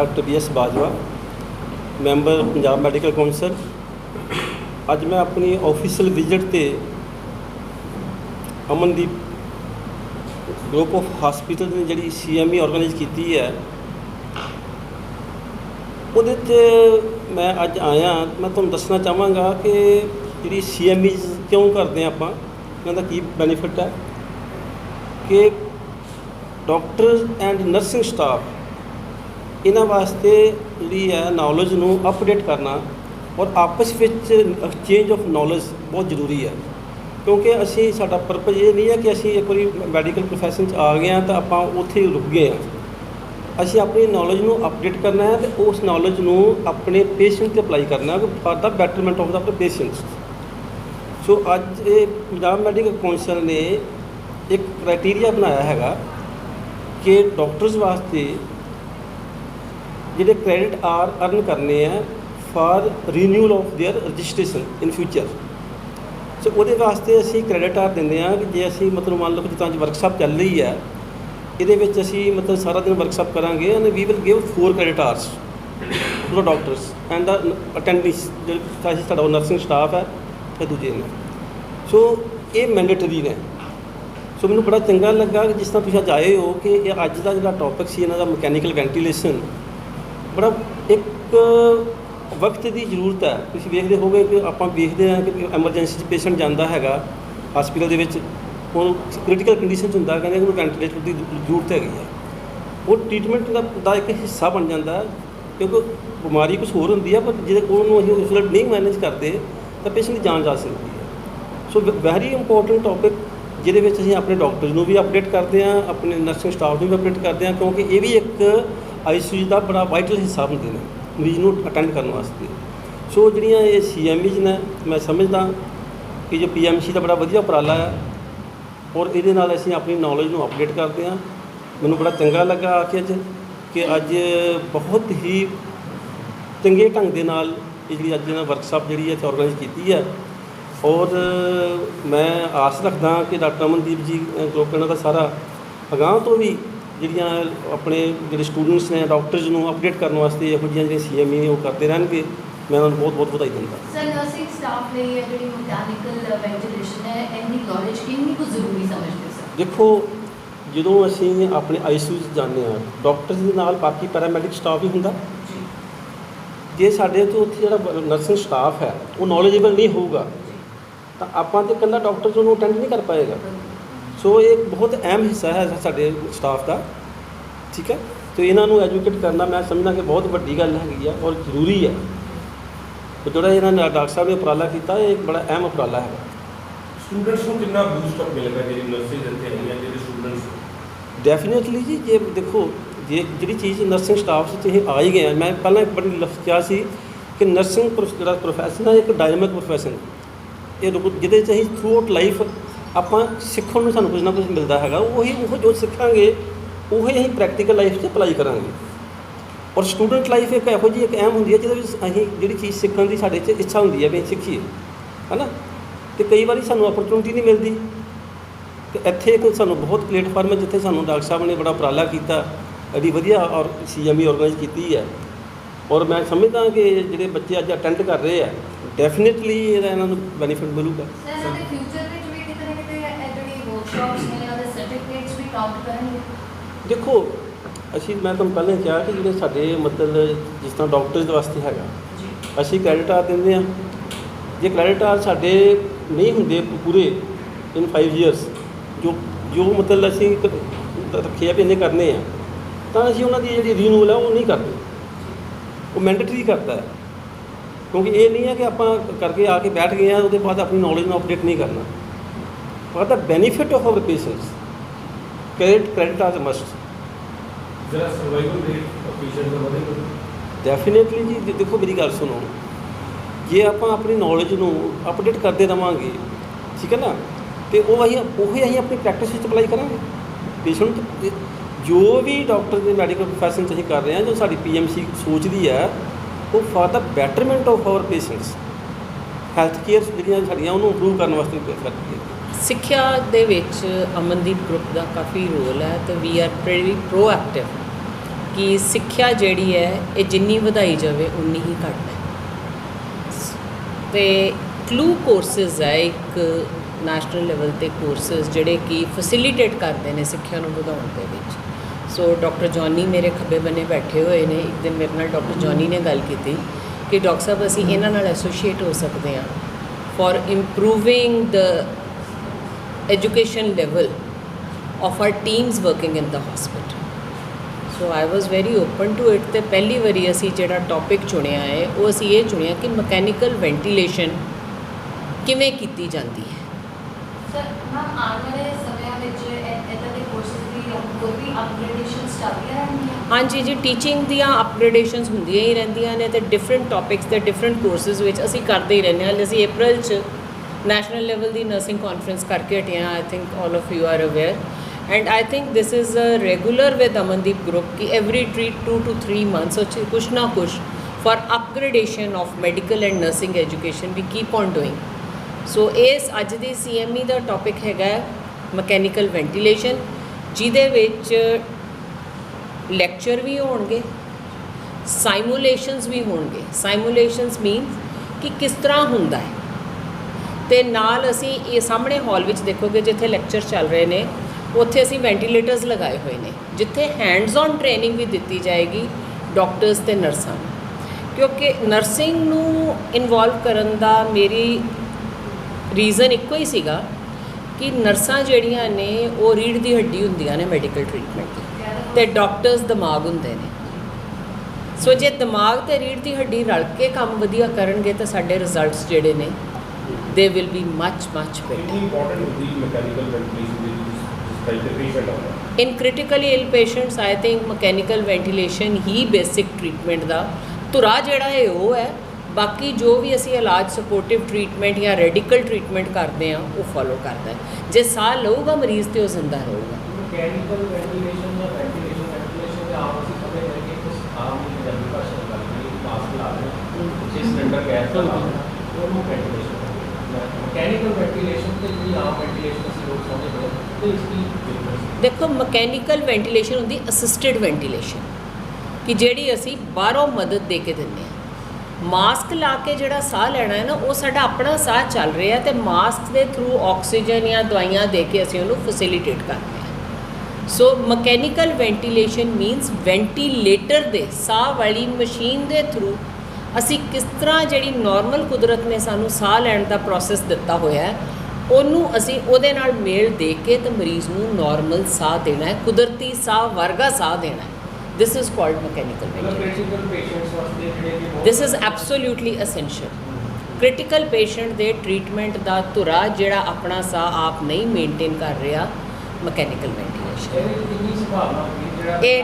Doctor B S Bajwa, member Punjab medical council. ਅੱਜ ਮੈਂ ਆਪਣੀ ਆਫੀਸ਼ੀਅਲ ਵਿਜ਼ਿਟ ਤੇ ਅਮਨਦੀਪ ਗਰੁੱਪ ਆਫ ਹਸਪੀਟਲ ਨੇ ਜਿਹੜੀ ਸੀਐਮਈ ਆਰਗੇਨਾਈਜ਼ ਕੀਤੀ ਹੈ, ਉਹਦੇ 'ਚ ਮੈਂ ਅੱਜ ਆਇਆ। ਮੈਂ ਤੁਹਾਨੂੰ ਦੱਸਣਾ ਚਾਹਾਂਗਾ ਕਿ ਜਿਹੜੀ ਸੀਐਮਈ ਕਿਉਂ ਕਰਦੇ ਹਾਂ ਆਪਾਂ, ਇਹਨਾਂ ਦਾ ਕੀ ਬੈਨੀਫਿਟ ਹੈ ਕਿ ਡਾਕਟਰ ਐਂਡ ਨਰਸਿੰਗ ਸਟਾਫ ਇਹਨਾਂ ਵਾਸਤੇ ਜਿਹੜੀ ਹੈ ਨੌਲੇਜ ਨੂੰ ਅਪਡੇਟ ਕਰਨਾ ਔਰ ਆਪਸ ਵਿੱਚ ਐਕਸਚੇਂਜ ਆਫ ਨੌਲੇਜ ਬਹੁਤ ਜ਼ਰੂਰੀ ਹੈ। ਕਿਉਂਕਿ ਅਸੀਂ, ਸਾਡਾ ਪਰਪਸ ਇਹ ਨਹੀਂ ਹੈ ਕਿ ਅਸੀਂ ਇੱਕ ਵਾਰੀ ਮੈਡੀਕਲ ਪ੍ਰੋਫੈਸ਼ਨ 'ਚ ਆ ਗਏ ਹਾਂ ਤਾਂ ਆਪਾਂ ਉੱਥੇ ਰੁਕ ਗਏ ਹਾਂ। ਅਸੀਂ ਆਪਣੀ ਨੌਲੇਜ ਨੂੰ ਅਪਡੇਟ ਕਰਨਾ ਹੈ ਤੇ ਉਸ ਨੌਲੇਜ ਨੂੰ ਆਪਣੇ ਪੇਸ਼ੈਂਟ ਤੇ ਅਪਲਾਈ ਕਰਨਾ ਹੈ for the betterment of the ਆਪਣੇ ਪੇਸ਼ੈਂਟਸ ਸੋ ਅੱਜ ਇਹ ਪੰਜਾਬ ਮੈਡੀਕਲ ਕੌਂਸਲ ਨੇ ਇੱਕ ਕ੍ਰਾਈਟੇਰੀਆ ਬਣਾਇਆ ਹੈਗਾ ਕਿ ਡਾਕਟਰਸ ਵਾਸਤੇ ਜਿਹੜੇ ਕ੍ਰੈਡਿਟ ਆਰ ਅਰਨ ਕਰਨੇ ਆ for renewal of their registration in future so ਉਹਦੇ ਵਾਸਤੇ ਅਸੀਂ ਕ੍ਰੈਡਿਟ ਆਰ ਦਿੰਦੇ ਆ ਕਿ ਜੇ ਅਸੀਂ ਮਤਲਬ ਮੰਨ ਲਓ ਕਿ ਜਿੱਦਾਂ ਅੱਜ ਵਰਕਸ਼ਾਪ ਚੱਲ ਰਹੀ ਹੈ ਇਹਦੇ ਵਿੱਚ ਅਸੀਂ ਮਤਲਬ ਸਾਰਾ ਦਿਨ ਵਰਕਸ਼ਾਪ ਕਰਾਂਗੇ and we will give 4 credit hours to doctors and the attendants ਜਿਹੜੇ ਸਾਡੀ ਸਾਡਾ ਨਰਸਿੰਗ ਸਟਾਫ ਹੈ ਤੇ ਦੂਜੇ ਨੇ ਸੋ ਇਹ ਮੈਂਡੇਟਰੀ ਨੇ ਸੋ ਮੈਨੂੰ ਬੜਾ ਚੰਗਾ ਲੱਗਾ ਕਿ ਜਿਸ ਤਰ੍ਹਾਂ ਤੁਸੀਂ ਅੱਜ ਆਏ ਹੋ ਕਿ ਇਹ ਅੱਜ ਦਾ ਜਿਹੜਾ ਟੌਪਿਕ ਸੀ ਇਹਨਾਂ ਦਾ ਮਕੈਨੀਕਲ ਵੈਂਟੀਲੇਸ਼ਨ ਬੜਾ ਇੱਕ ਵਕਤ ਦੀ ਜ਼ਰੂਰਤ ਹੈ। ਤੁਸੀਂ ਵੇਖਦੇ ਹੋਗੇ ਕਿ ਆਪਾਂ ਵੇਖਦੇ ਹਾਂ ਕਿ ਐਮਰਜੈਂਸੀ 'ਚ ਪੇਸ਼ੈਂਟ ਜਾਂਦਾ ਹੈਗਾ ਹਸਪੀਟਲ ਦੇ ਵਿੱਚ। ਹੁਣ ਕ੍ਰਿਟੀਕਲ ਕੰਡੀਸ਼ਨ 'ਚ ਹੁੰਦਾ, ਕਹਿੰਦੇ ਉਹਨੂੰ ਵੈਂਟੀਲੇਟਰ ਦੀ ਜ਼ਰੂਰਤ ਹੈਗੀ ਹੈ। ਉਹ ਟ੍ਰੀਟਮੈਂਟ ਦਾ ਦਾ ਇੱਕ ਹਿੱਸਾ ਬਣ ਜਾਂਦਾ ਕਿਉਂਕਿ ਬਿਮਾਰੀ ਕੁਝ ਹੋਰ ਹੁੰਦੀ ਹੈ, ਪਰ ਜਿਹਦੇ ਕੋਲ ਨੂੰ ਅਸੀਂ ਉਸ ਵੇਲੇ ਨਹੀਂ ਮੈਨੇਜ ਕਰਦੇ, ਤਾਂ ਪੇਸ਼ੈਂਟ ਦੀ ਜਾਨ ਜਾ ਸਕਦੀ ਹੈ। ਸੋ ਵੈਰੀ ਇੰਪੋਰਟੈਂਟ ਟੌਪਿਕ ਜਿਹਦੇ ਵਿੱਚ ਅਸੀਂ ਆਪਣੇ ਡਾਕਟਰਸ ਨੂੰ ਵੀ ਅਪਡੇਟ ਕਰਦੇ ਹਾਂ, ਆਪਣੇ ਨਰਸਿੰਗ ਸਟਾਫ ਨੂੰ ਵੀ ਅਪਡੇਟ ਕਰਦੇ ਹਾਂ, ਕਿਉਂਕਿ ਇਹ ਵੀ ਇੱਕ ਆਈਸੀਯੂ ਦਾ ਬੜਾ ਵਾਈਟਲ ਹਿੱਸਾ ਹੁੰਦੇ ਨੇ, ਮਰੀਜ਼ ਨੂੰ ਅਟੈਂਡ ਕਰਨ ਵਾਸਤੇ। ਸੋ ਜਿਹੜੀਆਂ ਇਹ ਸੀਐਮਈਜ਼ ਨੇ, ਮੈਂ ਸਮਝਦਾ ਕਿ ਜੋ ਪੀਐਮਸੀ ਦਾ ਬੜਾ ਵਧੀਆ ਉਪਰਾਲਾ ਹੈ ਔਰ ਇਹਦੇ ਨਾਲ ਅਸੀਂ ਆਪਣੀ ਨੌਲੇਜ ਨੂੰ ਅਪਡੇਟ ਕਰਦੇ ਹਾਂ। ਮੈਨੂੰ ਬੜਾ ਚੰਗਾ ਲੱਗਾ ਆ ਕੇ ਅੱਜ, ਕਿ ਅੱਜ ਬਹੁਤ ਹੀ ਚੰਗੇ ਢੰਗ ਦੇ ਨਾਲ ਇਹ ਜਿਹੜੀ ਅੱਜ ਇਹਨਾਂ ਵਰਕਸ਼ਾਪ ਜਿਹੜੀ ਹੈ ਇੱਥੇ ਆਰਗੇਨਾਈਜ਼ ਕੀਤੀ ਹੈ ਔਰ ਮੈਂ ਆਸ ਰੱਖਦਾ ਕਿ ਡਾਕਟਰ ਅਮਨਦੀਪ ਜੀ ਗਰੁੱਪ ਇਹਨਾਂ ਦਾ ਸਾਰਾ ਅਗਾਂਹ ਤੋਂ ਵੀ ਜਿਹੜੀਆਂ ਆਪਣੇ ਜਿਹੜੇ ਸਟੂਡੈਂਟਸ ਨੇ ਡਾਕਟਰਸ ਨੂੰ ਅਪਡੇਟ ਕਰਨ ਵਾਸਤੇ ਇਹੋ ਜਿਹੀਆਂ ਜਿਹੜੀਆਂ ਸੀਐਮਈ ਉਹ ਕਰਦੇ ਰਹਿਣਗੇ ਮੈਂ ਉਹਨਾਂ ਨੂੰ ਬਹੁਤ ਬਹੁਤ ਵਧਾਈ ਦਿੰਦਾ। ਸਰ ਨਰਸਿੰਗ ਸਟਾਫ ਲਈ ਇਹ ਜਿਹੜੀ ਮਕੈਨੀਕਲ ਵੈਂਟੀਲੇਸ਼ਨ ਹੈ ਇੰਨੀ ਨੌਲੇਜ ਕਿੰਨੀ ਕੁ ਜ਼ਰੂਰੀ ਸਮਝਦੇ ਸਰ ਦੇਖੋ ਜਦੋਂ ਅਸੀਂ ਆਪਣੇ ਆਈਸੀਯੂ 'ਚ ਜਾਂਦੇ ਹਾਂ ਡਾਕਟਰਸ ਦੇ ਨਾਲ ਬਾਕੀ ਪੈਰਾਮੈਡਿਕ ਸਟਾਫ ਵੀ ਹੁੰਦਾ। ਜੀ। ਜੇ ਸਾਡੇ ਤੋਂ ਉੱਥੇ ਜਿਹੜਾ ਨਰਸਿੰਗ ਸਟਾਫ ਹੈ ਉਹ ਨੌਲੇਜੇਬਲ ਨਹੀਂ ਹੋਊਗਾ ਤਾਂ ਆਪਾਂ ਤੇ ਇਕੱਲਾ ਡਾਕਟਰ ਉਹਨੂੰ ਅਟੈਂਡ ਨਹੀਂ ਕਰ ਪਾਏਗਾ। ਸੋ ਇਹ ਬਹੁਤ ਅਹਿਮ ਹਿੱਸਾ ਹੈ ਸਾਡੇ ਸਟਾਫ ਦਾ ਠੀਕ ਹੈ? ਤੇ ਇਹਨਾਂ ਨੂੰ ਐਜੂਕੇਟ ਕਰਨਾ ਮੈਂ ਸਮਝਦਾ ਕਿ ਬਹੁਤ ਵੱਡੀ ਗੱਲ ਹੈਗੀ ਆ ਔਰ ਜ਼ਰੂਰੀ ਹੈ। ਤੇ ਜਿਹੜਾ ਇਹਨਾਂ ਨੇ ਡਾਕਟਰ ਸਾਹਿਬ ਨੇ ਉਪਰਾਲਾ ਕੀਤਾ ਇਹ ਇੱਕ ਬੜਾ ਅਹਿਮ ਉਪਰਾਲਾ ਹੈ ਸਟੂਡੈਂਟਸ ਨੂੰ ਕਿੰਨਾ ਬੂਸਟ ਅਪ ਮਿਲੇਗਾ ਜਿਹੜੀ ਨਰਸਿੰਗ ਇੱਥੇ ਆਈਆਂ ਜਿਹੜੇ ਸਟੂਡੈਂਟਸ ਡੈਫੀਨਿਟਲੀ ਜੀ ਜੇ ਦੇਖੋ ਜੇ ਜਿਹੜੀ ਚੀਜ਼ ਨਰਸਿੰਗ ਸਟਾਫ 'ਚ ਇਹ ਆ ਹੀ ਗਏ ਆ ਮੈਂ ਪਹਿਲਾਂ ਇੱਕ ਬੜੀ ਲਫ਼ਜ਼ ਕਿਹਾ ਸੀ ਕਿ ਨਰਸਿੰਗ ਜਿਹੜਾ ਪ੍ਰੋਫੈਸ਼ਨ ਹੈ ਇੱਕ ਡਾਇਨਾਮਿਕ ਪ੍ਰੋਫੈਸ਼ਨ ਇਹ ਜਿਹਦੇ 'ਚ ਅਸੀਂ ਥਰੂ ਆਊਟ ਲਾਈਫ ਆਪਾਂ ਸਿੱਖਣ ਨੂੰ ਸਾਨੂੰ ਕੁਝ ਨਾ ਕੁਝ ਮਿਲਦਾ ਹੈਗਾ, ਉਹੀ, ਉਹ ਜੋ ਸਿੱਖਾਂਗੇ, ਉਹੀ ਅਸੀਂ ਪ੍ਰੈਕਟੀਕਲ ਲਾਈਫ 'ਚ ਅਪਲਾਈ ਕਰਾਂਗੇ। ਔਰ ਸਟੂਡੈਂਟ ਲਾਈਫ ਇੱਕ ਇਹੋ ਜਿਹੀ ਇੱਕ ਅਹਿਮ ਹੁੰਦੀ ਹੈ, ਜਿਹਦੇ ਵਿੱਚ ਅਸੀਂ ਜਿਹੜੀ ਚੀਜ਼ ਸਿੱਖਣ ਦੀ ਸਾਡੇ 'ਚ ਇੱਛਾ ਹੁੰਦੀ ਹੈ ਵੀ ਅਸੀਂ ਸਿੱਖੀਏ। ਹੈਨਾ? ਤੇ ਕਈ ਵਾਰੀ ਸਾਨੂੰ ਅਪਰਚੂਨਿਟੀ ਨਹੀਂ ਮਿਲਦੀ। ਤੇ ਇੱਥੇ ਇੱਕ ਸਾਨੂੰ ਬਹੁਤ ਪਲੇਟਫਾਰਮ ਹੈ, ਜਿੱਥੇ ਸਾਨੂੰ ਡਾਕਟਰ ਸਾਹਿਬ ਨੇ ਬੜਾ ਉਪਰਾਲਾ ਕੀਤਾ, ਐਡੀ ਵਧੀਆ ਔਰ ਸੀਐਮਈ ਆਰਗੇਨਾਈਜ਼ ਕੀਤੀ ਹੈ। ਔਰ ਮੈਂ ਸਮਝਦਾ ਕਿ ਜਿਹੜੇ ਬੱਚੇ ਅੱਜ ਅਟੈਂਡ ਕਰ ਰਹੇ ਆ ਡੈਫੀਨਿਟਲੀ ਇਹਦਾ ਇਹਨਾਂ ਨੂੰ ਬੈਨੀਫਿਟ ਮਿਲੂਗਾ। ਸਰ ਜਿਹੜੀ ਵਰਕਸ਼ਾਪਸ ਨੇ ਇਹਨਾਂ ਦੇ ਸਰਟੀਫਿਕੇਟਸ ਵੀ ਕਾਊਂਟ ਕਰਨਗੇ? ਦੇਖੋ ਅਸੀਂ ਮੈਂ ਤੁਹਾਨੂੰ ਪਹਿਲਾਂ ਹੀ ਕਿਹਾ ਕਿ ਜਿਹੜੇ ਸਾਡੇ ਮਤਲਬ ਜਿਸ ਤਰ੍ਹਾਂ ਡਾਕਟਰਸ ਦੇ ਵਾਸਤੇ ਹੈਗਾ ਅਸੀਂ ਕ੍ਰੈਡਿਟ ਆਰ ਦਿੰਦੇ ਆ ਜੇ ਕ੍ਰੈਡਿਟ ਆਰ ਸਾਡੇ ਨਹੀਂ ਹੁੰਦੇ ਪੂਰੇ ਇਨ 5 ਇਅਰਸ ਜੋ ਜੋ ਮਤਲਬ ਅਸੀਂ ਕ- ਰੱਖੇ ਆ ਵੀ ਇੰਨੇ ਕਰਨੇ ਆ ਤਾਂ ਅਸੀਂ ਉਹਨਾਂ ਦੀ ਜਿਹੜੀ ਰੀਨਿਊਅਲ ਹੈ ਉਹ ਨਹੀਂ ਕਰਦੇ। ਉਹ ਮੈਂਡੇਟਰੀ ਕਰਦਾ ਹੈ। ਕਿਉਂਕਿ ਇਹ ਨਹੀਂ ਹੈ ਕਿ ਆਪਾਂ ਕਰਕੇ ਆ ਕੇ ਬੈਠ ਗਏ ਆ ਉਹਦੇ ਬਾਅਦ ਆਪਣੀ ਨੌਲੇਜ ਨੂੰ ਅਪਡੇਟ ਨਹੀਂ ਕਰਨਾ। For the benefit of our patients credit credit are must ਜਿਹੜਾ ਸਰਵਾਈਵਲ ਰੇਟ ਆਫ ਪੇਸ਼ੈਂਟ ਦਾ ਵਧੇਗਾ ਡੈਫੀਨੇਟਲੀ ਜੀ ਦੇਖੋ ਮੇਰੀ ਗੱਲ ਸੁਣੋ ਜੇ ਆਪਾਂ ਆਪਣੀ ਨੌਲੇਜ ਨੂੰ ਅਪਡੇਟ ਕਰਦੇ ਰਵਾਂਗੇ ਠੀਕ ਹੈ ਨਾ ਤੇ ਉਹ ਅਸੀਂ ਉਹੀ ਅਸੀਂ ਆਪਣੀ ਪ੍ਰੈਕਟਿਸ ਵਿੱਚ ਅਪਲਾਈ ਕਰਾਂਗੇ ਪੇਸ਼ੈਂਟ ਜੋ ਵੀ ਡਾਕਟਰ ਦੇ ਮੈਡੀਕਲ ਪ੍ਰੋਫੈਸ਼ਨ 'ਚ ਅਸੀਂ ਕਰ ਰਹੇ ਹਾਂ ਜੋ ਸਾਡੀ ਪੀਐਮਸੀ ਸੋਚਦੀ ਹੈ ਉਹ for the betterment of our patients health care ਜਿਹੜੀਆਂ ਸਾਡੀਆਂ ਉਹਨੂੰ ਇੰਪਰੂਵ ਕਰਨ ਵਾਸਤੇ ਕਰਦੀ ਹੈ। ਸਿੱਖਿਆ ਦੇ ਵਿੱਚ ਅਮਨਦੀਪ ਗਰੁੱਪ ਦਾ ਕਾਫੀ ਰੋਲ ਹੈ ਤੇ ਵੀ ਆਰ ਵੈਰੀ ਪ੍ਰੋਐਕਟਿਵ ਕਿ ਸਿੱਖਿਆ ਜਿਹੜੀ ਹੈ, ਇਹ ਜਿੰਨੀ ਵਧਾਈ ਜਾਵੇ, ਉਨੀ ਹੀ ਘੱਟ ਹੈ। ਤੇ ਕਲੂ ਕੋਰਸਸ ਹੈ, ਇੱਕ ਨੈਸ਼ਨਲ ਲੈਵਲ ਤੇ ਕੋਰਸਸ ਜਿਹੜੇ ਕਿ ਫੈਸਿਲਿਟੇਟ ਕਰਦੇ ਨੇ ਸਿੱਖਿਆ ਨੂੰ ਵਧਾਉਣ ਦੇ ਵਿੱਚ। ਸੋ ਡਾਕਟਰ ਜੌਨੀ ਮੇਰੇ ਖੱਬੇ ਬੰਨੇ ਬੈਠੇ ਹੋਏ ਨੇ। ਇੱਕ ਦਿਨ ਮੇਰੇ ਨਾਲ ਡਾਕਟਰ ਜੌਨੀ ਨੇ ਗੱਲ ਕੀਤੀ ਕਿ ਡਾਕਟਰ ਸਾਹਿਬ, ਅਸੀਂ ਇਹਨਾਂ ਨਾਲ ਐਸੋਸੀਏਟ ਹੋ ਸਕਦੇ ਹਾਂ for improving the education level of our teams working in the hospital. So I was very open to it ਤੇ ਪਹਿਲੀ ਵਾਰੀ ਅਸੀਂ ਜਿਹੜਾ ਟੌਪਿਕ ਚੁਣਿਆ ਹੈ ਉਹ ਅਸੀਂ ਇਹ ਚੁਣਿਆ ਕਿ ਮਕੈਨੀਕਲ ਵੈਂਟੀਲੇਸ਼ਨ ਕਿਵੇਂ ਕੀਤੀ ਜਾਂਦੀ ਹੈ? ਸਰ ਮੈਮ ਆਉਣ ਵਾਲੇ ਸਮਿਆਂ ਵਿੱਚ ਇਦਾਂ ਦੇ ਕੋਰਸਿਸ ਦੀ ਹੋਰ ਵੀ ਅਪਗ੍ਰੇਡੇਸ਼ਨ ਚੱਲਦੀਆਂ ਰਹਿਣਗੀਆਂ? ਹਾਂਜੀ ਜੀ ਟੀਚਿੰਗ ਦੀਆਂ ਅਪਗ੍ਰੇਡੇਸ਼ਨਸ ਹੁੰਦੀਆਂ ਹੀ ਰਹਿੰਦੀਆਂ ਨੇ ਤੇ ਡਿਫਰੈਂਟ ਟੌਪਿਕਸ ਤੇ ਡਿਫਰੈਂਟ ਕੋਰਸਸ ਵਿੱਚ ਅਸੀਂ ਕਰਦੇ ਹੀ ਰਹਿੰਦੇ ਹਾਂ। ਅਸੀਂ April 'ਚ ਨੈਸ਼ਨਲ ਲੈਵਲ ਦੀ ਨਰਸਿੰਗ ਕਾਨਫਰੰਸ ਕਰਕੇ ਹਟੇ ਹਾਂ I think all of you are aware and I think this is a regular with Amandeep group ਕਿ ਐਵਰੀ 2 ਟੂ 3 ਮੰਥਸ ਵਿੱਚ ਕੁਛ ਨਾ ਕੁਛ for upgradation of medical and nursing education we keep on doing so ਇਸ ਅੱਜ ਦੀ CME ਦਾ topic ਹੈਗਾ mechanical ventilation ਜਿਹਦੇ ਵਿੱਚ ਲੈਕਚਰ ਵੀ ਹੋਣਗੇ ਸਾਈਮੂਲੇਸ਼ਨਸ ਵੀ ਹੋਣਗੇ। ਸਾਈਮੂਲੇਸ਼ਨਸ ਮੀਨਸ ਕਿ ਕਿਸ ਤਰ੍ਹਾਂ ਹੁੰਦਾ ਹੈ? ਤੇ ਨਾਲ ਅਸੀਂ ਇਹ ਸਾਹਮਣੇ ਹਾਲ ਵਿੱਚ ਦੇਖੋਗੇ ਜਿੱਥੇ ਲੈਕਚਰ ਚੱਲ ਰਹੇ ਨੇ, ਉੱਥੇ ਅਸੀਂ ਵੈਂਟੀਲੇਟਰਸ ਲਗਾਏ ਹੋਏ ਨੇ, ਜਿੱਥੇ ਹੈਂਡਸ ਔਨ ਟ੍ਰੇਨਿੰਗ ਵੀ ਦਿੱਤੀ ਜਾਏਗੀ ਡਾਕਟਰਸ ਤੇ ਨਰਸਾਂ ਨੂੰ। ਕਿਉਂਕਿ ਨਰਸਿੰਗ ਨੂੰ ਇਨਵੋਲਵ ਕਰਨ ਦਾ ਮੇਰੀ ਰੀਜ਼ਨ ਇੱਕੋ ਹੀ ਸੀਗਾ ਕਿ ਨਰਸਾਂ ਜਿਹੜੀਆਂ ਨੇ, ਉਹ ਰੀੜ ਦੀ ਹੱਡੀ ਹੁੰਦੀਆਂ ਨੇ ਮੈਡੀਕਲ ਟ੍ਰੀਟਮੈਂਟ ਦੀ ਤੇ ਡਾਕਟਰਸ ਦਿਮਾਗ ਹੁੰਦੇ ਨੇ। ਸੋ ਜੇ ਦਿਮਾਗ ਤੇ ਰੀੜ ਦੀ ਹੱਡੀ ਰਲ ਕੇ ਕੰਮ ਵਧੀਆ ਕਰਨਗੇ ਤਾਂ ਸਾਡੇ ਰਿਜ਼ਲਟਸ ਜਿਹੜੇ ਨੇ ਦੇ ਦੀ ਜਿਸ ਟਾਈਪ ਦੇ ਪੇਸ਼ੈਂਟ ਆਉਂਦਾ in critically ill patients I think mechanical ventilation ਹੀ ਬੇਸਿਕ ਟ੍ਰੀਟਮੈਂਟ ਦਾ ਧੁਰਾ ਜਿਹੜਾ ਹੈ ਉਹ ਹੈ ਬਾਕੀ ਜੋ ਵੀ ਅਸੀਂ ਇਲਾਜ ਸਪੋਰਟਿਵ ਟ੍ਰੀਟਮੈਂਟ ਜਾਂ ਰੈਡੀਕਲ ਟ੍ਰੀਟਮੈਂਟ ਕਰਦੇ ਆ ਉਹ ਫੋਲੋ ਕਰਦਾ ਜੇ ਸਾਹ ਲਊਗਾ ਮਰੀਜ਼ ਤੇ ਉਹ ਜ਼ਿੰਦਾ ਰਹੂਗਾ ਮਕੈਨੀਕਲ ਵੈਂਟੀਲੇਸ਼ਨ ਜਾਂ ਵੈਂਟੀਲੇਸ਼ਨ ਵੈਂਟੀਲੇਸ਼ਨ ਦੇ ਆਮ ਅਸੀਂ ਸਮਝ ਰਹੇ ਕਿ ਕੁਝ ਆਮ ਹੀ ਪੰਜਾਬੀ ਭਾਸ਼ਾ ਦੀ ਕਰੀਏ ਮਾਸਕ ਲਾ ਰਹੇ ਜਿਸ ਸਿਲੰਡਰ ਗੈਸ ਦਾ ਉਹਨੂੰ ਵੈਂਟੀਲੇਸ਼ਨ ਮਕੈਨੀਕਲ ਵੈਂਟੀਲੇਸ਼ਨ ਤੇ ਜਿਹੜੀ ਆਮ ਵੈਂਟੀਲੇਸ਼ਨ ਅਸੀਂ ਲੋਕ ਸਮਝਦੇ ਹਾਂ, ਤੇ ਇਸ ਦੀ ਡਿਫਰੈਂਸ ਦੇਖੋ ਮਕੈਨੀਕਲ ਵੈਂਟੀਲੇਸ਼ਨ ਹੁੰਦੀ ਅਸਿਸਟਡ ਵੈਂਟੀਲੇਸ਼ਨ ਕਿ ਜਿਹੜੀ ਅਸੀਂ ਬਾਹਰੋਂ ਮਦਦ ਦੇ ਕੇ ਦਿੰਦੇ ਹਾਂ। ਮਾਸਕ ਲਾ ਕੇ ਜਿਹੜਾ ਸਾਹ ਲੈਣਾ ਹੈ ਨਾ, ਉਹ ਸਾਡਾ ਆਪਣਾ ਸਾਹ ਚੱਲ ਰਿਹਾ ਤੇ ਮਾਸਕ ਦੇ ਥਰੂ ਆਕਸੀਜਨ ਜਾਂ ਦਵਾਈਆਂ ਦੇ ਕੇ ਅਸੀਂ ਉਹਨੂੰ ਫੈਸਿਲਿਟੇਟ ਕਰਦੇ ਹਾਂ। So mechanical ventilation means ventilator ਦੇ, ਸਾਹ ਵਾਲੀ ਮਸ਼ੀਨ ਦੇ ਥਰੂ ਅਸੀਂ ਕਿਸ ਤਰ੍ਹਾਂ ਜਿਹੜੀ ਨਾਰਮਲ ਕੁਦਰਤ ਨੇ ਸਾਨੂੰ ਸਾਹ ਲੈਣ ਦਾ ਪ੍ਰੋਸੈਸ ਦਿੱਤਾ ਹੋਇਆ ਹੈ ਉਹਨੂੰ ਅਸੀਂ ਉਹਦੇ ਨਾਲ ਮੇਲ ਦੇ ਕੇ ਤੇ ਮਰੀਜ਼ ਨੂੰ ਨਾਰਮਲ ਸਾਹ ਦੇਣਾ ਹੈ ਕੁਦਰਤੀ ਸਾਹ ਵਰਗਾ ਸਾਹ ਦੇਣਾ ਹੈ। This is called mechanical ventilation critical patients ਵਾਸਤੇ ਜਿਹੜੇ ਕਿ ਬਹੁਤ- this is absolutely essential critical patient ਦੇ ਟ੍ਰੀਟਮੈਂਟ ਦਾ ਧੁਰਾ ਜਿਹੜਾ ਆਪਣਾ ਸਾਹ ਆਪ ਨਹੀਂ ਮੇਨਟੇਨ ਕਰ ਰਿਹਾ ਮਕੈਨੀਕਲ ਵੈਂਟੀਲੇਸ਼ਨ। ਇਹ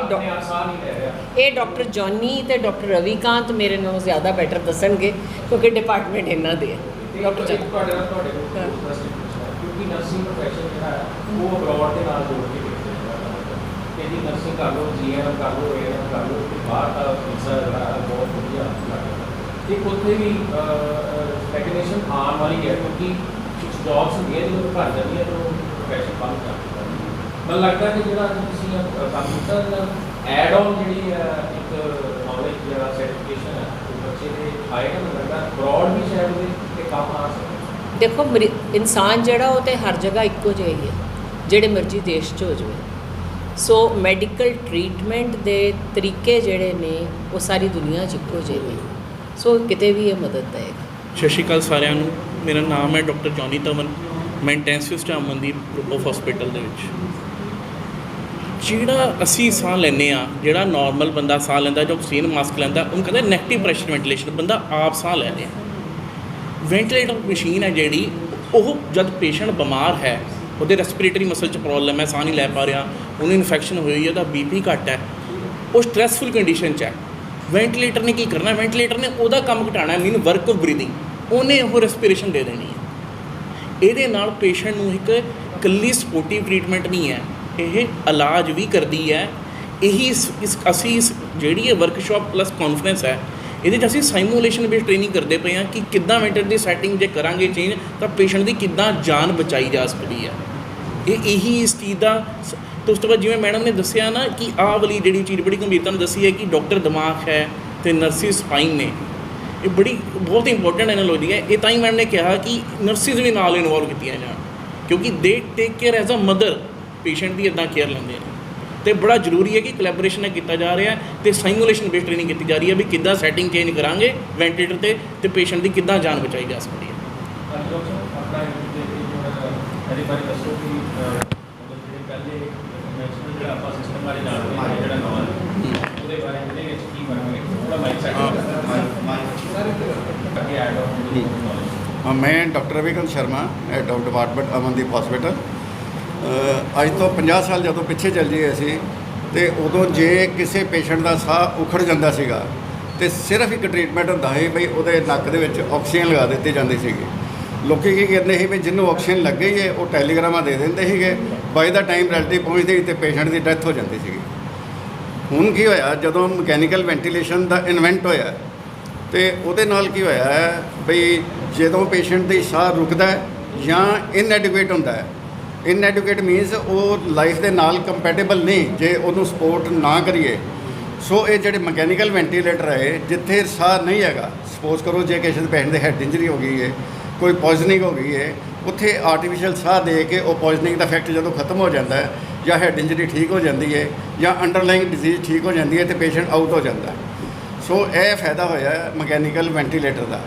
ਇਹ ਡਾਕਟਰ ਜੌਨੀ ਤੇ ਡਾਕਟਰ ਰਵੀਕਾਂਤ ਮੇਰੇ ਨਾਲੋਂ ਜ਼ਿਆਦਾ ਬੈਟਰ ਦੱਸਣਗੇ ਕਿਉਂਕਿ ਡਿਪਾਰਟਮੈਂਟ ਇਹਨਾਂ ਦੇ ਹੈ ਡਾਕਟਰ ਜੌਨੀ ਤੁਹਾਡੇ ਨਾਲ ਤੁਹਾਡੇ ਕੋਲ ਹਾਂ। ਪ੍ਰਸ਼ਨ ਪੁੱਛਣਾ ਹੈ। ਕਿਉਂਕਿ ਨਰਸਿੰਗ ਪ੍ਰੋਫੈਸ਼ਨ ਜਿਹੜਾ ਹੈ ਉਹ ਅਬਰੋਡ ਦੇ ਨਾਲ ਜੋੜ ਕੇ ਦੇਖਦੇ ਨੇ। ਕਿ ਜੀ ਨਰਸਿੰਗ ਕਰ ਲਓ ਜੀਐਨਐਮ ਕਰ ਲਓ ਏਐਨਐਮ ਕਰ ਲਓ ਤੇ ਬਾਹਰ ਦਾ ਵੀਜ਼ਾ ਜਿਹੜਾ ਹੈ ਬਹੁਤ ਵਧੀਆ ਲੱਗਦਾ ਤੇ ਉੱਥੇ ਵੀ ਸਟੈਗਨੇਸ਼ਨ ਆਉਣ ਵਾਲੀ ਹੈ ਕਿਉਂਕਿ ਕੁਝ ਜੌਬਸ ਹੁੰਦੀਆਂ ਜਦੋਂ ਘਰ ਜਾਂਦੀਆਂ ਤਾਂ ਪ੍ਰੋਫੈਸ਼ਨ ਬੰਦ ਕਰ ਮੈਨੂੰ ਲੱਗਦਾ ਕਿ ਜਿਹੜਾ ਤੁਸੀਂ ਕੰਪਿਊਟਰ ਐਡ ਆਨ ਜਿਹੜੀ ਹੈ ਇੱਕ ਨੌਲੇਜ ਜਿਹੜਾ ਸਰਟੀਫਿਕੇਸ਼ਨ ਹੈ ਉਹ ਬੱਚੇ ਦੇ ਆਏਗਾ ਮੈਨੂੰ ਲੱਗਦਾ ਬ੍ਰੌਡ ਵੀ ਸ਼ਾਇਦ ਉਹਦੇ ਤੇ ਕੰਮ ਆ ਸਕਦਾ ਦੇਖੋ ਇਨਸਾਨ ਜਿਹੜਾ ਉਹ ਤੇ ਹਰ ਜਗ੍ਹਾ ਇੱਕੋ ਜਿਹਾ ਹੀ ਹੈ ਜਿਹੜੇ ਮਰਜ਼ੀ ਦੇਸ਼ 'ਚ ਹੋ ਜਾਵੇ। ਸੋ ਮੈਡੀਕਲ ਟ੍ਰੀਟਮੈਂਟ ਦੇ ਤਰੀਕੇ ਜਿਹੜੇ ਨੇ ਉਹ ਸਾਰੀ ਦੁਨੀਆ 'ਚ ਇੱਕੋ ਜਿਹੇ ਨੇ। ਸੋ ਕਿਤੇ ਵੀ ਇਹ ਮਦਦ ਦੇਗਾ ਸਤਿ ਸ਼੍ਰੀ ਅਕਾਲ ਸਾਰਿਆਂ ਨੂੰ। ਮੇਰਾ ਨਾਮ ਹੈ ਡਾਕਟਰ ਜੌਨੀ ਧਵਨ ਮੈਂ ਇੰਟੈਂਸਿਵਿਸਟ ਹਾਂ ਅਮਨਦੀਪ ਗਰੁੱਪ ਆਫ ਹਸਪੀਟਲ ਦੇ ਵਿੱਚ। ਜਿਹੜਾ ਅਸੀਂ ਸਾਹ ਲੈਂਦੇ ਆ ਜਿਹੜਾ ਨਾਰਮਲ ਬੰਦਾ ਸਾਹ ਲੈਂਦਾ, ਜੋ ਆਕਸੀਜਨ ਮਾਸਕ ਲੈਂਦਾ, ਉਹਨੂੰ ਕਹਿੰਦੇ ਨੈਗੇਟਿਵ ਪ੍ਰੈਸ਼ਰ ਵੈਂਟੀਲੇਸ਼ਨ ਬੰਦਾ ਆਪ ਸਾਹ ਲੈ ਰਿਹਾ ਵੈਂਟੀਲੇਟਰ ਮਸ਼ੀਨ ਹੈ ਜਿਹੜੀ, ਉਹ ਜਦ ਪੇਸ਼ੈਂਟ ਬਿਮਾਰ ਹੈ, ਉਹਦੇ ਰੈਸਪੀਰੇਟਰੀ ਮਸਲ 'ਚ ਪ੍ਰੋਬਲਮ ਹੈ, ਸਾਹ ਨਹੀਂ ਲੈ ਪਾ ਰਿਹਾ, ਉਹਨੂੰ ਇਨਫੈਕਸ਼ਨ ਹੋਈ ਹੈ, ਉਹਦਾ ਬੀਪੀ ਘੱਟ ਹੈ, ਉਹ ਸਟ੍ਰੈਸਫੁਲ ਕੰਡੀਸ਼ਨ 'ਚ ਹੈ। ਵੈਂਟੀਲੇਟਰ ਨੇ ਕੀ ਕਰਨਾ ਵੈਂਟੀਲੇਟਰ ਨੇ ਉਹਦਾ ਕੰਮ ਘਟਾਉਣਾ ਮੀਨ ਵਰਕ ਆਫ ਬਰੀਥਿੰਗ ਉਹਨੇ ਉਹ ਰੈਸਪੀਰੇਸ਼ਨ ਦੇ ਦੇਣੀ ਹੈ। ਇਹਦੇ ਨਾਲ ਪੇਸ਼ੈਂਟ ਨੂੰ ਇੱਕ ਇਕੱਲੀ ਸਪੋਰਟਿਵ ਟ੍ਰੀਟਮੈਂਟ ਨਹੀਂ ਹੈ। ਇਹ ਇਲਾਜ ਵੀ ਕਰਦੀ ਹੈ। ਇਹੀ ਇਸ ਅਸੀਂ ਇਸ ਜਿਹੜੀ ਇਹ ਵਰਕਸ਼ਾਪ ਪਲੱਸ ਕਾਨਫਰੰਸ ਹੈ, ਇਹਦੇ 'ਚ ਅਸੀਂ ਸਾਈਮੂਲੇਸ਼ਨ ਬੇਸ ਟ੍ਰੇਨਿੰਗ ਕਰਦੇ ਪਏ ਹਾਂ ਕਿ ਕਿੱਦਾਂ ਵੈਂਟਰ ਦੀ ਸੈਟਿੰਗ ਜੇ ਕਰਾਂਗੇ ਚੇਂਜ ਤਾਂ ਪੇਸ਼ੈਂਟ ਦੀ ਕਿੱਦਾਂ ਜਾਨ ਬਚਾਈ ਜਾ ਸਕਦੀ ਹੈ। ਇਹ ਇਹੀ ਇਸ ਚੀਜ਼ ਦਾ ਸ- ਤੇ ਉਸ ਤੋਂ ਬਾਅਦ ਜਿਵੇਂ ਮੈਡਮ ਨੇ ਦੱਸਿਆ ਨਾ ਕਿ ਆਹ ਵਾਲੀ ਜਿਹੜੀ ਚੀਜ਼ ਬੜੀ ਗੰਭੀਰਤਾ ਨਾਲ ਦੱਸੀ ਹੈ ਕਿ ਡਾਕਟਰ ਦਿਮਾਗ ਹੈ ਤੇ ਨਰਸਿਸ ਸਪਾਈਨ ਨੇ। ਇਹ ਬੜੀ, ਬਹੁਤ ਇੰਪੋਰਟੈਂਟ ਐਨਾਲੋਜੀ ਹੈ। ਇਹ ਤਾਂ ਹੀ ਮੈਡਮ ਨੇ ਕਿਹਾ ਕਿ ਨਰਸਿਸ ਵੀ ਨਾਲ ਇਨਵੋਲਵ ਕੀਤੀਆਂ ਜਾਣ, ਕਿਉਂਕਿ they take care as a mother patient ਦੀ ਇਦਾਂ ਕੇਅਰ ਲੈਂਦੇ ਨੇ ਤੇ ਬੜਾ ਜ਼ਰੂਰੀ ਹੈ ਕਿ ਕੋਲੈਬੋਰੇਸ਼ਨ ਨਾਲ ਕੀਤਾ ਜਾ ਰਿਹਾ ਤੇ ਸਾਈਮੂਲੇਸ਼ਨ ਬੇਸਡ ਟ੍ਰੇਨਿੰਗ ਕੀਤੀ ਜਾ ਰਹੀ ਹੈ ਵੀ ਕਿੱਦਾਂ ਸੈਟਿੰਗ ਚੇਂਜ ਕਰਾਂਗੇ ਵੈਂਟੀਲੇਟਰ ਤੇ ਤੇ ਪੇਸ਼ੈਂਟ ਦੀ ਕਿੱਦਾਂ ਜਾਨ ਬਚਾਈ ਜਾ ਸਕਦੀ ਹੈ। ਮੈਂ doctor Ravikant Sharma of department Amandeep hospital ਅੱਜ ਤੋਂ 50 ਸਾਲ ਜਦੋਂ ਪਿੱਛੇ ਚੱਲ ਜਾਈਏ ਅਸੀਂ, ਤੇ ਉਦੋਂ ਜੇ ਕਿਸੇ ਪੇਸ਼ੈਂਟ ਦਾ ਸਾਹ ਉਖੜ ਜਾਂਦਾ ਸੀਗਾ, ਤੇ ਸਿਰਫ ਇੱਕ ਟ੍ਰੀਟਮੈਂਟ ਹੁੰਦਾ ਸੀ ਬਈ ਉਹਦੇ ਨੱਕ ਦੇ ਵਿੱਚ ਆਕਸੀਜਨ ਲਗਾ ਦਿੱਤੀ ਜਾਂਦੀ ਸੀਗੀ। ਲੋਕੀ ਕੀ ਕਹਿੰਦੇ ਸੀ ਵੀ ਜਿਹਨੂੰ ਆਕਸੀਜਨ ਲੱਗ ਗਈ ਹੈ, ਉਹ ਟੈਲੀਗ੍ਰਾਮਾਂ ਦੇ ਦਿੰਦੇ ਸੀਗੇ ਬਾਈ ਦਾ ਟਾਈਮ ਰੈਲਟੀ ਪਹੁੰਚਦੀ ਤੇ ਪੇਸ਼ੈਂਟ ਦੀ ਡੈਥ ਹੋ ਜਾਂਦੀ ਸੀਗੀ। ਹੁਣ ਕੀ ਹੋਇਆ, ਜਦੋਂ ਮਕੈਨੀਕਲ ਵੈਂਟੀਲੇਸ਼ਨ ਦਾ ਇਨਵੈਂਟ ਹੋਇਆ, ਤੇ ਉਹਦੇ ਨਾਲ ਕੀ ਹੋਇਆ ਹੈ ਬਈ ਜਦੋਂ ਪੇਸ਼ੈਂਟ ਦੀ ਸਾਹ ਰੁਕਦਾ ਹੈ ਜਾਂ ਇਨਐਡਿਕੁਏਟ ਹੁੰਦਾ ਹੈ ਇਨਐਡੂਕੇਟ ਮੀਨਸ ਉਹ ਲਾਈਫ ਦੇ ਨਾਲ ਕੰਪੈਟੀਬਲ ਨਹੀਂ ਜੇ ਉਹਨੂੰ ਸਪੋਰਟ ਨਾ ਕਰੀਏ। ਸੋ ਇਹ ਜਿਹੜੇ ਮਕੈਨੀਕਲ ਵੈਂਟੀਲੇਟਰ ਹੈ ਜਿੱਥੇ ਸਾਹ ਨਹੀਂ ਹੈਗਾ ਸਪੋਜ਼ ਕਰੋ ਜੇ ਕਿਸੇ ਦੇ ਪੇਸ਼ੈਂਟ ਦੇ ਹੈਡ ਇੰਜਰੀ ਹੋ ਗਈ ਹੈ ਕੋਈ ਪੋਇਜ਼ਨਿੰਗ ਹੋ ਗਈ ਹੈ ਉੱਥੇ ਆਰਟੀਫੀਸ਼ੀਅਲ ਸਾਹ ਦੇ ਕੇ ਉਹ ਪੋਇਜ਼ਨਿੰਗ ਦਾ ਇਫੈਕਟ ਜਦੋਂ ਖਤਮ ਹੋ ਜਾਂਦਾ ਹੈ, ਜਾਂ ਹੈਡ ਇੰਜਰੀ ਠੀਕ ਹੋ ਜਾਂਦੀ ਹੈ ਜਾਂ ਅੰਡਰਲਾਈਂਗ ਡਿਜ਼ੀਜ਼ ਠੀਕ ਹੋ ਜਾਂਦੀ ਹੈ ਤੇ ਪੇਸ਼ੈਂਟ ਆਊਟ ਹੋ ਜਾਂਦਾ ਹੈ। ਸੋ ਇਹ ਫਾਇਦਾ ਹੋਇਆ ਮਕੈਨੀਕਲ ਵੈਂਟੀਲੇਟਰ ਦਾ।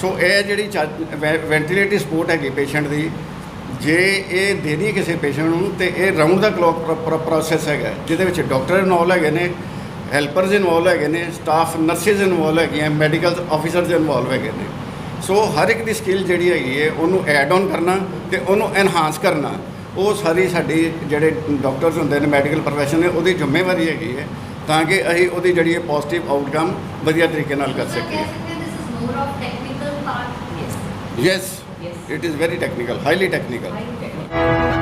ਸੋ ਇਹ ਜਿਹੜੀ ਵੈਂਟੀਲੇਟਰੀ ਸਪੋਰਟ ਹੈਗੀ ਪੇਸ਼ੈਂਟ ਦੀ ਜੇ ਇਹ ਦੇਣੀ ਹੈ ਕਿਸੇ ਪੇਸ਼ੈਂਟ ਨੂੰ ਤੇ ਇਹ ਰਾਉਂਡ ਦਾ ਕਲੌਕ ਪ੍ਰੋਸੈਸ ਹੈਗਾ ਜਿਹਦੇ ਵਿੱਚ ਡਾਕਟਰ ਇਨਵੋਲ ਹੈਗੇ ਨੇ ਹੈਲਪਰਸ ਇਨਵੋਲ ਹੈਗੇ ਨੇ ਸਟਾਫ ਨਰਸਿਸ ਇਨਵੋਲ ਹੈਗੀਆਂ ਮੈਡੀਕਲ ਆਫੀਸਰਸ ਇਨਵੋਲਵ ਹੈਗੇ ਨੇ। ਸੋ ਹਰ ਇੱਕ ਦੀ ਸਕਿੱਲ ਜਿਹੜੀ ਹੈਗੀ ਹੈ ਉਹਨੂੰ ਐਡ ਆਨ ਕਰਨਾ ਤੇ ਉਹਨੂੰ ਐਨਹਾਂਸ ਕਰਨਾ। ਉਹ ਸਾਰੀ ਸਾਡੀ ਜਿਹੜੇ ਡਾਕਟਰਸ ਹੁੰਦੇ ਨੇ ਮੈਡੀਕਲ ਪ੍ਰੋਫੈਸ਼ਨ ਨੇ ਉਹਦੀ ਜ਼ਿੰਮੇਵਾਰੀ ਹੈਗੀ ਹੈ ਤਾਂ ਕਿ ਅਸੀਂ ਉਹਦੀ ਜਿਹੜੀ ਹੈ ਪੋਜ਼ਿਟਿਵ ਆਊਟਕਮ ਵਧੀਆ ਤਰੀਕੇ ਨਾਲ ਕਰ ਸਕੀਏ। It is very technical, highly technical. Highly technical.